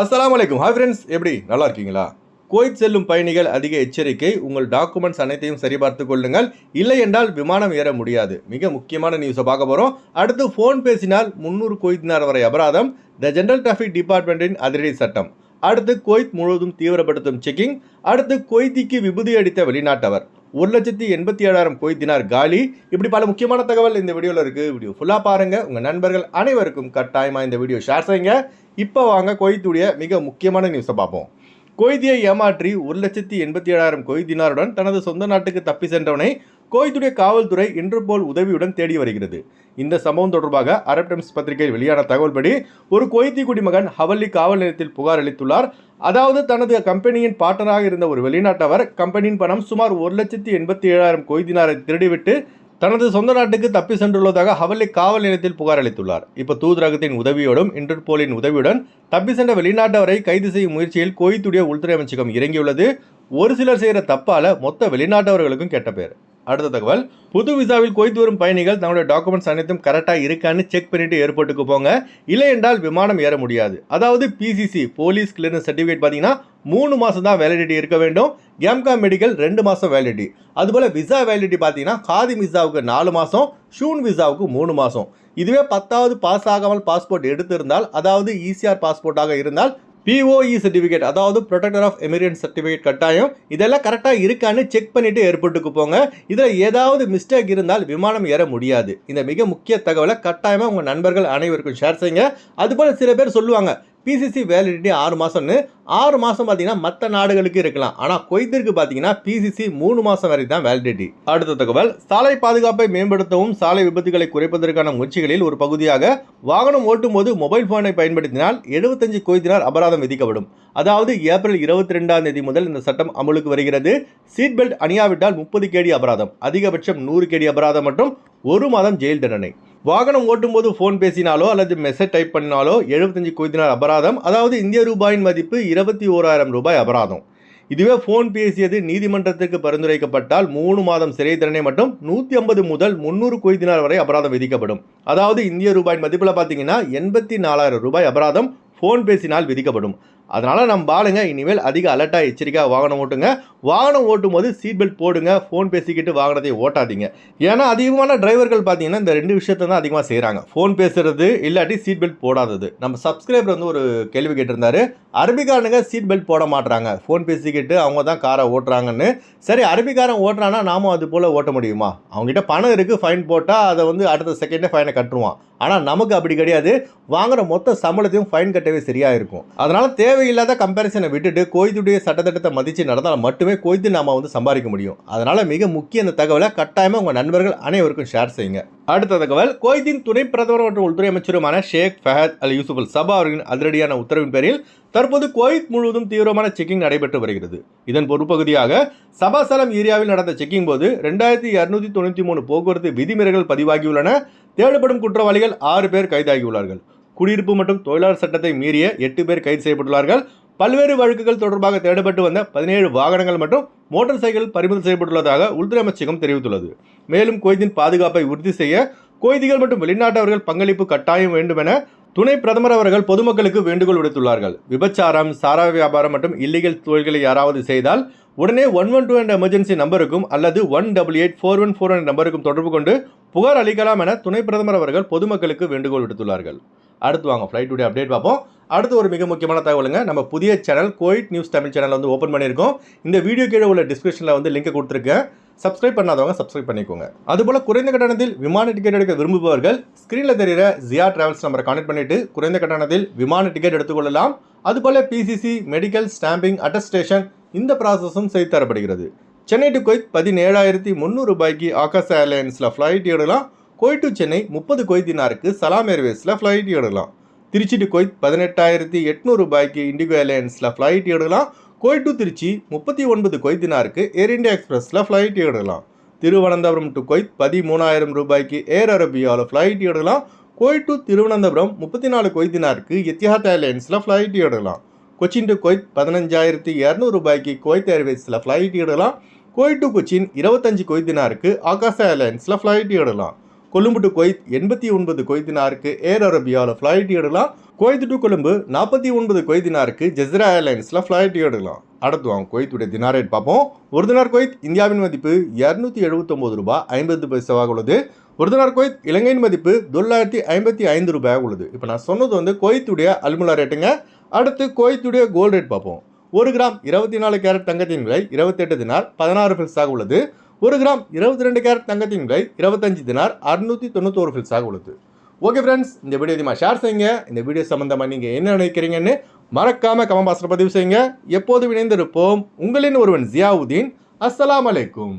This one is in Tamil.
அஸ்லாம் வலைக்கும் ஹாய் ஃப்ரெண்ட்ஸ் எப்படி? நல்லா இருக்கீங்களா? குவைத் செல்லும் பயணிகள் அதிக எச்சரிக்கை உங்கள் டாக்குமெண்ட்ஸ் அனைத்தையும் சரிபார்த்து கொள்ளுங்கள். இல்லை என்றால் விமானம் ஏற முடியாது. மிக முக்கியமான நியூஸை பார்க்க போகிறோம் அடுத்து ஃபோன் பேசினால் முந்நூறு குவைத்தினார் வரை அபராதம். த ஜென்ரல் டிராஃபிக் டிபார்ட்மெண்ட்டின் அதிரடி சட்டம். அடுத்து குவைத் முழுவதும் தீவிரப்படுத்தும் செக்கிங் அடுத்து குவைத்திக்கு விபூதி அடித்த வெளிநாட்டவர். ஒரு லட்சத்தி எண்பத்தி ஏழாயிரம் குவைத்தினார் காலி. இப்படி பல முக்கியமான தகவல் இந்த வீடியோவில் இருக்குது வீடியோ ஃபுல்லாக பாருங்கள் உங்கள் நண்பர்கள் அனைவருக்கும் கட்டாயமாக இந்த வீடியோ ஷேர் செய்யுங்க. இப்போ வாங்க குவைத்துடைய மிக முக்கியமான நியூஸை பார்ப்போம். கொய்தியை ஏமாற்றி ஒரு லட்சத்தி எண்பத்தி ஏழாயிரம் கொய்தினாருடன் தனது சொந்த நாட்டுக்கு தப்பி சென்றவனை கோய்துடைய காவல்துறை இன்டர்போல் உதவியுடன் தேடி வருகிறது. இந்த சம்பவம் தொடர்பாக அரப் டைம்ஸ் பத்திரிகையில் வெளியான தகவல்படி ஒரு கொய்தி குடிமகன் ஹவல்லி காவல் நிலையத்தில் புகார் அளித்துள்ளார். அதாவது தனது கம்பெனியின் பார்ட்னராக இருந்த ஒரு வெளிநாட்டவர் கம்பெனியின் பணம் சுமார் ஒரு லட்சத்தி எண்பத்தி ஏழாயிரம் கொய்தினாரை திருடிவிட்டு தனது சொந்த நாட்டுக்கு தப்பி சென்றுள்ளதாக ஹவல்லி காவல் நிலையத்தில் புகார் அளித்துள்ளார். இப்போ தூதரகத்தின் உதவியோடும் இன்டர்போலின் உதவியுடன் தப்பி சென்ற வெளிநாட்டவரை கைது செய்யும் முயற்சியில் கோய்த்துடைய உள்துறை அமைச்சகம் இறங்கியுள்ளது. ஒரு சிலர் செய்கிற தப்பால மொத்த வெளிநாட்டவர்களுக்கும் கெட்ட பேர். அடுத்த தகவல் புது விசாவில் குவைத் வரும் பயணிகள் தங்களுடைய டாக்குமெண்ட்ஸ் அனைத்தும் கரெக்டாக இருக்கான்னு செக் பண்ணிட்டு ஏர்போர்ட்டுக்கு போங்க. இல்லை என்றால் விமானம் ஏற முடியாது. அதாவது பிசிசி போலீஸ் கிளியரன்ஸ் சர்டிஃபிகேட் பார்த்தீங்கன்னா மூணு மாதம் தான் வேலிடிட்டி இருக்க வேண்டும். எம்காம் மெடிக்கல் ரெண்டு மாதம் வேலிடிட்டி அதுபோல் விசா வேலிடிட்டி பார்த்தீங்கன்னா காதி விசாவுக்கு நாலு மாதம் ஷூன் விசாவுக்கு மூணு மாதம் இதுவே பத்தாவது பாஸ் ஆகாமல் பாஸ்போர்ட் எடுத்திருந்தால் அதாவது இசிஆர் பாஸ்போர்ட்டாக இருந்தால் பிஓஇ சர்டிஃபிகேட் அதாவது ப்ரொடெக்டர் ஆஃப் எமிரியன் சர்டிஃபிகேட் கட்டாயம். இதெல்லாம் கரெக்டாக இருக்கான்னு செக் பண்ணிவிட்டு ஏர்போர்ட்டுக்கு போங்க. இதில் ஏதாவது மிஸ்டேக் இருந்தால் விமானம் ஏற முடியாது. இந்த மிக முக்கிய தகவலை கட்டாயமாக உங்கள் நண்பர்கள் அனைவருக்கும் ஷேர் செய்யுங்க. அதுபோல் சில பேர் சொல்லுவாங்க பிசிசி வேலிடிட்டி ஆறு மாதம்னு ஆறு மாதம் பார்த்தீங்கன்னா மற்ற நாடுகளுக்கு இருக்கலாம். ஆனால் கொய்திற்கு பார்த்தீங்கன்னா பிசிசி மூணு மாதம் வரை தான் வேலிடிட்டி அடுத்த தகவல் சாலை பாதுகாப்பை மேம்படுத்தவும் சாலை விபத்துகளை குறைப்பதற்கான முயற்சிகளில் ஒரு பகுதியாக வாகனம் ஓட்டும் போது மொபைல் போனை பயன்படுத்தினால் எழுபத்தஞ்சு கொய்தினார் அபராதம் விதிக்கப்படும். அதாவது ஏப்ரல் இருபத்தி ரெண்டாம் தேதி முதல் இந்த சட்டம் அமலுக்கு வருகிறது. சீட் பெல்ட் அணியாவிட்டால் முப்பது கேடி அபராதம் அதிகபட்சம் நூறு கேடி அபராதம் மற்றும் ஒரு மாதம் ஜெயில் தண்டனை. வாகனம் ஓட்டும்போது ஃபோன் பேசினாலோ அல்லது மெசேஜ் டைப் பண்ணினாலோ எழுபத்தஞ்சு குவித்தினால் அபராதம் அதாவது இந்திய ரூபாயின் மதிப்பு இருபத்தி ஓராயிரம் ரூபாய் அபராதம். இதுவே ஃபோன் பேசியது நீதிமன்றத்திற்கு பரிந்துரைக்கப்பட்டால் மூணு மாதம் சிறை தண்டனை மட்டும் நூற்றி ஐம்பது முதல் முந்நூறு குவிதினார் வரை அபராதம் விதிக்கப்படும். அதாவது இந்திய ரூபாயின் மதிப்பில் பார்த்தீங்கன்னா எண்பத்தி நாலாயிரம் ரூபாய் அபராதம் ஃபோன் பேசினால் விதிக்கப்படும். அதனால் நம்ம பாருங்க இனிமேல் அதிக அலர்ட்டாக எச்சரிக்கையாக வாகனம் ஓட்டுங்க. வாகனம் ஓட்டும் போது சீட் பெல்ட் போடுங்க ஃபோன் பேசிக்கிட்டு வாகனத்தை ஓட்டாதீங்க. ஏன்னா அதிகமான டிரைவர்கள் பார்த்தீங்கன்னா இந்த ரெண்டு விஷயத்தை தான் அதிகமாக செய்கிறாங்க ஃபோன் பேசுறது இல்லாட்டி சீட் பெல்ட் போடாதது. நம்ம சப்ஸ்கிரைபர் வந்து ஒரு கேள்வி கேட்டிருந்தாரு. அரபிக்காரனுங்க சீட் பெல்ட் போட மாட்டுறாங்க ஃபோன் பேசிக்கிட்டு அவங்க தான் காரை ஓட்டுறாங்கன்னு. சரி அரபிக்காரன் ஓட்டுறான்னா நாமும் அது போல் ஓட்ட முடியுமா? அவங்ககிட்ட பணம் இருக்குது ஃபைன் போட்டால் அதை வந்து அடுத்த செகண்டே ஃபைனை கட்டுருவான் ஆனால் நமக்கு அப்படி கிடையாது. வாங்குற மொத்த சம்பளத்தையும் ஃபைன் கட்டவே சரியாக இருக்கும். அதனால் தேவையில்லாத கம்பேரிசனை விட்டுட்டு கோய்துடைய சட்டத்திட்டத்தை மதித்து நடந்தால் மட்டுமே கோய்த்து நாம வந்து சம்பாதிக்க முடியும். அதனால் மிக முக்கிய இந்த தகவலை கட்டாயமாக உங்கள் நண்பர்கள் அனைவருக்கும் ஷேர் செய்யுங்க. அடுத்த தகவல் கோய்தின் துணை பிரதமர் மற்றும் உள்துறை அமைச்சருமான ஷேக் ஃபஹத் அல் யூசுப் அல் சபா அவர்களின் அதிரடியான உத்தரவின் பேரில் தற்போது குவைத் முழுவதும் தீவிரமான செக்கிங் நடைபெற்று வருகிறது. இதன் பொறுப்பகுதியாக சபாசலம் ஏரியாவில் நடந்த செக்கிங் போது ரெண்டாயிரத்தி இரநூத்தி தொண்ணூற்றி மூணு போக்குவரத்து விதிமுறைகள் பதிவாகியுள்ளன. தேடப்படும் குற்றவாளிகள் ஆறு பேர் கைதாகியுள்ளார்கள். குடியிருப்பு மற்றும் தொழிலாளர் சட்டத்தை மீறிய எட்டு பேர் கைது செய்யப்பட்டுள்ளார்கள். பல்வேறு வழக்குகள் தொடர்பாக தேடப்பட்டு வந்த பதினேழு வாகனங்கள் மற்றும் மோட்டார் சைக்கிள் பறிமுதல் செய்யப்பட்டுள்ளதாக உள்துறை அமைச்சகம் தெரிவித்துள்ளது. மேலும் குவைத்தின் பாதுகாப்பை உறுதி செய்ய கொய்திகள் மற்றும் வெளிநாட்டவர்கள் பங்களிப்பு கட்டாயம் வேண்டும் என துணை பிரதமர் அவர்கள் பொதுமக்களுக்கு வேண்டுகோள் விடுத்துள்ளார்கள். விபச்சாரம் சாரா வியாபாரம் மற்றும் இல்லீகல் தொழில்களை யாராவது செய்தால் உடனே ஒன் ஒன் டூ என்ற எமர்ஜென்சி நம்பருக்கும் அல்லது one double eight four one four என்ற நம்பருக்கும் தொடர்பு கொண்டு புகார் அளிக்கலாம் என துணை பிரதமர் அவர்கள் பொதுமக்களுக்கு வேண்டுகோள் விடுத்துள்ளார்கள். அடுத்து வாங்க ஃப்ளைட் டுடே அப்டேட் பார்ப்போம். அடுத்து ஒரு மிக முக்கியமான தகவலுங்க நம்ம புதிய channel Kuwait news Tamil channel வந்து ஓப்பன் பண்ணியிருக்கோம். இந்த வீடியோ கீழே உள்ள டிஸ்கிரிப்ஷனில் வந்து லிங்க் கொடுத்துருக்கேன். சப்ஸ்கிரைப் பண்ணாதவங்க சப்ஸ்கிரைப் பண்ணிக்கோங்க. அதுபோல் குறைந்த கட்டணத்தில் விமான டிக்கெட் எடுக்க விரும்புபவர்கள் ஸ்க்ரீனில் தெரிகிற ஜியா டிராவல்ஸ் நம்பரை கான்டெக்ட் பண்ணிட்டு குறைந்த கட்டணத்தில் விமான டிக்கெட் எடுத்துக்கொள்ளலாம். அதுபோல் பிசிசி மெடிக்கல் ஸ்டாம்பிங் அட்டஸ்டேஷன் இந்த ப்ராசஸும் செய்து தரப்படுகிறது. சென்னை டு கொய்த் பதினேழாயிரத்தி முந்நூறு ரூபாய்க்கு ஆகாஷ் ஏர்லைன்ஸில் ஃப்ளைட் எடுக்கலாம். கொய்ட் டு சென்னை முப்பது கொய்தினாருக்கு சலாம் ஏர்வேஸில் ஃப்ளைட் எடுக்கலாம். திருச்சி டு கொய்த் பதினெட்டாயிரத்தி எட்நூறு ரூபாய்க்கு இண்டிகோ ஏர்லைன்ஸில் ஃப்ளைட் எடுக்கலாம். கோய் டு திருச்சி முப்பத்தி ஒன்பது கொய்தினாருக்கு ஏர் இண்டியா எக்ஸ்பிரஸில் ஃப்ளைட் எடுக்கலாம். திருவனந்தபுரம் டு கொய்த் பதிமூணாயிரம் ரூபாய்க்கு ஏர் அரபியாவில் ஃப்ளைட் எடுக்கலாம். கோய் டு திருவனந்தபுரம் முப்பத்தி நாலு கொய்தினாருக்கு எத்திஹாத் ஏர்லைன்ஸில் ஃப்ளைட் எடுக்கலாம். கொச்சின் டு கொய்த் பதினஞ்சாயிரத்தி இரநூறு ரூபாய்க்கு கோய்த் ஏர்வேஸில் ஃப்ளைட் எடுக்கலாம். குவைத் டு கொச்சின் இருபத்தஞ்சு கொய்தினாருக்கு ஆகாஷ் ஏர்லைன்ஸில் ஃப்ளைட் எடுக்கலாம். கொழும்பு டு கொய்த் எண்பத்தி ஒன்பது கொய்தினாருக்கு ஏர் அரபியாவில் ஃப்ளைட் எடுக்கலாம் கொய்த்து டு கொழும்பு நாற்பத்தி ஒன்பது கொய்தினாருக்கு ஜெஸ்ரா ஏர்லைன்ஸில் ஃப்ளைட் எடுக்கலாம் அடுத்து வாங்க கொய்த்துடைய தினார் ரேட் பார்ப்போம். ஒரு தினார் கொய்த் இந்தியாவின் மதிப்பு இரநூத்தி எழுபத்தொம்பது ரூபாய் ஐம்பது பைசாவாக உள்ளது. ஒரு தினார் கொய்த் இலங்கையின் மதிப்பு தொள்ளாயிரத்தி ஐம்பத்தி ஐந்து ரூபாயாக உள்ளது. இப்போ நான் சொன்னது வந்து கொய்த்துடைய அல்முலா ரேட்டுங்க அடுத்து குவைத்துடைய கோல்ட் ரேட் பார்ப்போம். ஒரு கிராம் இருபத்தி நாலு கேரட் தங்கத்தின் விலை இருபத்தெட்டு தினார் பதினாறு ஃபில்ஸாக உள்ளது. ஒரு கிராம் இருபத்தி ரெண்டு கேரட் தங்கத்தின் விலை இருபத்தஞ்சு தினார் அறுநூற்றி தொண்ணூத்தோரு ஃபில்ஸாக உள்ளது ஓகே ஃப்ரெண்ட்ஸ் இந்த வீடியோ அதிகமாக ஷேர் செய்யுங்க. இந்த வீடியோ சம்மந்தமாக நீங்கள் என்ன நினைக்கிறீங்கன்னு மறக்காமல் கமெண்ட் பாக்ஸில் பதிவு செய்யுங்க. எப்போது இணைந்திருப்போம். உங்களின் ஒருவன் ஜியாவுதீன். அஸ்லாம் அலைக்கும்.